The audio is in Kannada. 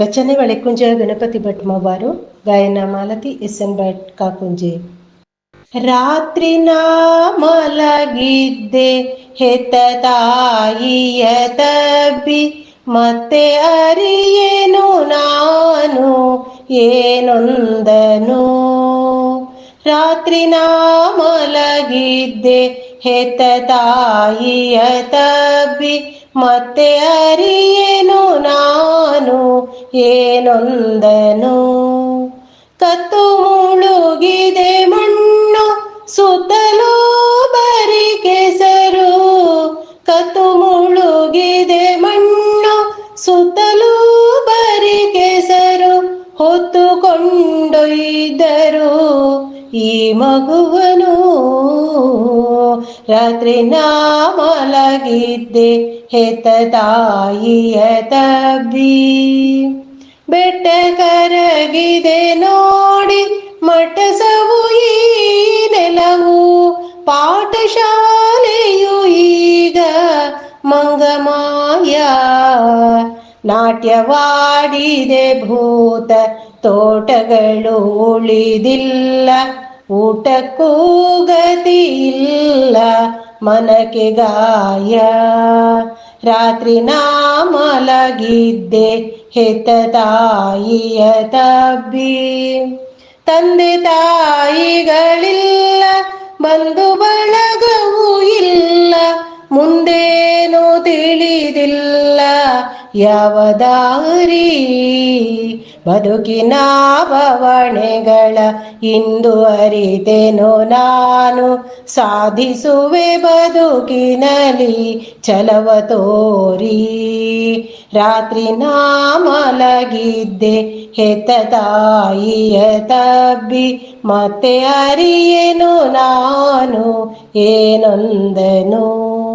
ರಚನೆ ವಳೆಕುಂಜ ಗಣಪತಿ ಭಟ್ ಮೊಬಾರು ಗಾಯನ ಮಾಲತಿ ಎಸ್ ಎನ್ ಭಟ್ ಕಾಕುಂಜೆ. ರಾತ್ರಿ ನಾ ಮಲಗಿದ್ದೆ ಹೆತ್ತ ತಾಯಿಯ ತಬ್ಬಿ, ಮತ್ತೆ ಅರಿಯೇನು ನಾನು, ಏನೊಂದನು? ರಾತ್ರಿ ನಾ ಮಲಗಿದ್ದೆ ಹೆತ್ತ ತಾಯಿಯ ತಬ್ಬಿ, ಮತ್ತೆ ಅರಿಯೇನು ನಾನು ಏನೊಂದನು. ಕತ್ತು ಮುಳುಗಿದೆ ಮಣ್ಣು, ಸುತ್ತಲೂ ಬರಿ ಕೆಸರು. ಕತ್ತು ಮುಳುಗಿದೆ ಮಣ್ಣು, ಸುತ್ತಲೂ ಬರಿ ಕೆಸರು. ಹೊತ್ತುಕೊಂಡೊಯ್ದರು ಈ ಮಗುವನು. ರಾತ್ರಿ ನಾ ಮಲಗಿದ್ದೆ, ಹೆತ್ತ ತಾಯಿಯ ತಬ್ಬಿ. ಬೆಟ್ಟ ಕರಗಿದೆ ನೋಡಿ ಮಟಸವು ಈ ನೆಲವು, ಪಾಠಶಾಲೆಯು ಈಗ ಮಂಗಮಾಯ. ನಾಟ್ಯವಾಡಿದೆ ಭೂತ, ತೋಟಗಳು ಉಳಿದಿಲ್ಲ, ಊಟಕ್ಕೂ ಗತಿ ಮನಕ್ಕೆ ಗಾಯ. ರಾತ್ರಿ ನಾ ಮಲಗಿದ್ದೆ, ಹೆತ್ತ ತಾಯಿಯ ತಬ್ಬಿ. ತಂದೆ ತಾಯಿಗಳಿಲ್ಲ, ಬಂಧು ಬಳಗವೂ ಇಲ್ಲ, ಮುಂದೇನು ತಿಳಿದಿಲ್ಲ. ಯಾವ ದಾರಿ ಬದುಕಿನ ಬವಣೆಗಳ ಇಂದು ಅರಿತೆನು ನಾನು. ಸಾಧಿಸುವೆ ಬದುಕಿನಲಿ ಚಲವ ತೋರಿ. ರಾತ್ರಿ ನಾ ಮಲಗಿದ್ದೆ, ಹೆತ್ತ ತಾಯಿಯ ತಬ್ಬಿ. ಮತ್ತೆ ಅರಿಯೇನು ನಾನು, ಏನೊಂದನು?